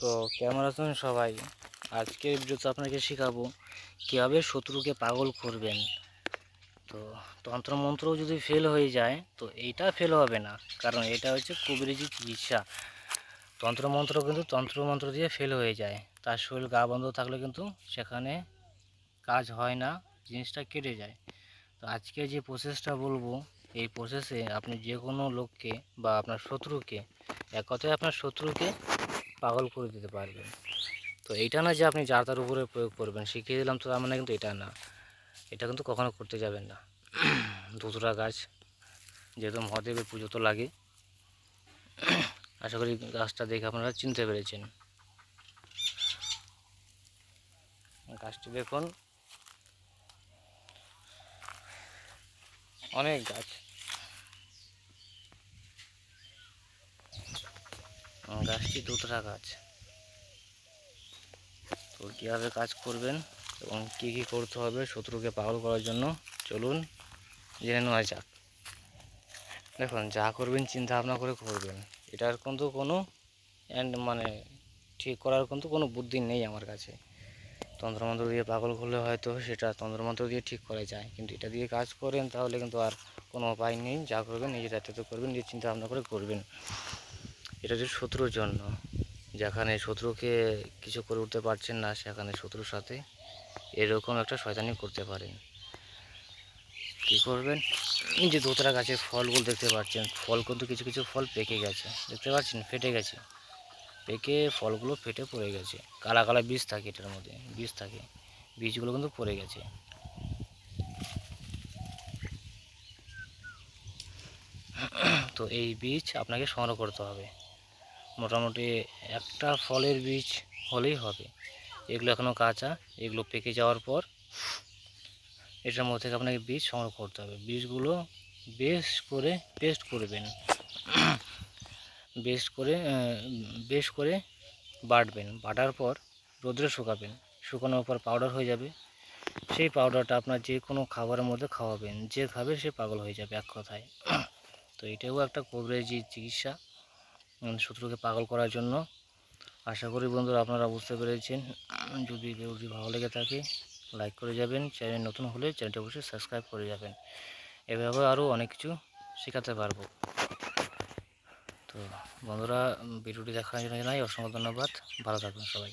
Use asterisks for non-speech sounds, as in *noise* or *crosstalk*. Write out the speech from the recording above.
তো কেমন আছেন সবাই? আজকের ভিডিওতে আপনাকে শেখাবো কীভাবে শত্রুকে পাগল করবেন। তো তন্ত্রমন্ত্র যদি ফেল হয়ে যায়, তো এইটা ফেল হবে না। কারণ এটা হচ্ছে কবিরাজি চিকিৎসা। তন্ত্রমন্ত্র কিন্তু তন্ত্রমন্ত্র দিয়ে ফেল হয়ে যায়। তার শরীর গা বন্ধ থাকলে কিন্তু সেখানে কাজ হয় না, জিনিসটা কেটে যায়। তো আজকে যে প্রসেসটা বলব, এই প্রসেসে আপনি যে কোনো লোককে বা আপনার শত্রুকে, এক কথায় আপনার শত্রুকে পাগল করে দিতে পারবেন। তো এইটা না যে আপনি যার তার উপরে প্রয়োগ করবেন, শিখিয়ে দিলাম তো তার মানে কিন্তু এটা না। এটা কিন্তু কখনো করতে যাবেন না। *clears throat* দুতরা গাছ, যেহেতু মহাদেবের পুজো তো লাগে। *clears throat* আশা করি গাছটা দেখে আপনারা চিনতে পেরেছেন। গাছটি দেখুন। অনেক গাছ। গাছটি দুতরা গাছ তো কীভাবে কাজ করবেন এবং কী কী করতে হবে শত্রুকে পাগল করার জন্য, চলুন জেনে নেওয়া যাক। দেখুন, যা করবেন চিন্তা ভাবনা করে করবেন। এটার কিন্তু কোনো অ্যান্ড মানে ঠিক করার কিন্তু কোনো বুদ্ধি নেই আমার কাছে। তন্ত্রমন্ত্র দিয়ে পাগল করলে হয়তো সেটা তন্ত্রমন্ত্র দিয়ে ঠিক করা যায়, কিন্তু এটা দিয়ে কাজ করেন তাহলে কিন্তু আর কোনো উপায় নেই। যা করবেন, নিজের দায়িত্ব করবেন, নিজের চিন্তা ভাবনা করে করবেন। এটা হচ্ছে শত্রুর জন্য। যেখানে শত্রুকে কিছু করে উঠতে পারছেন না, সেখানে শত্রুর সাথে এরকম একটা শয়তানি করতে পারেন। কী করবেন? যে দোতরা গাছের ফলগুলো দেখতে পাচ্ছেন, ফল কিন্তু কিছু কিছু ফল পেকে গেছে। দেখতে পাচ্ছেন? ফেটে গেছে। পেকে ফলগুলো ফেটে পড়ে গেছে। কালা কালা বীজ থাকে এটার মধ্যে, বীজ থাকে। বীজগুলো কিন্তু পড়ে গেছে। তো এই বীজ আপনাকে সংগ্রহ করতে হবে। মোটামুটি একটা ফলের বীজ হলেই হবে। এগুলো এখনও কাঁচা, এগুলো পেকে যাওয়ার পর এটার মধ্যে থেকে আপনাকে বীজ সংগ্রহ করতে হবে। বীজগুলো বেশ করে পেস্ট করবেন। বেশ করে বেশ করে বাটবেন। বাটার পর রোদ্রে শুকাবেন। শুকানোর পর পাউডার হয়ে যাবে। সেই পাউডারটা আপনার যে কোনো খাবারের মধ্যে খাওয়াবেন। যে খাবে সে পাগল হয়ে যাবে এক কথায়। তো এটাও একটা কবরেজি চিকিৎসা। শত্রুকে পাগল করার জন্য। আশা করি বন্ধুরা আপনারা বুঝতে পেরেছেন। যদি ভিডিওটি ভালো লেগে থাকে, লাইক করে যাবেন। চ্যানেল নতুন হলে চ্যানেলটি অবশ্যই সাবস্ক্রাইব করে যাবেন। এভাবে আরও অনেক কিছু শেখাতে পারব। তো বন্ধুরা, ভিডিওটি দেখার জন্য জানাই অসংখ্য ধন্যবাদ। ভালো থাকবেন সবাই।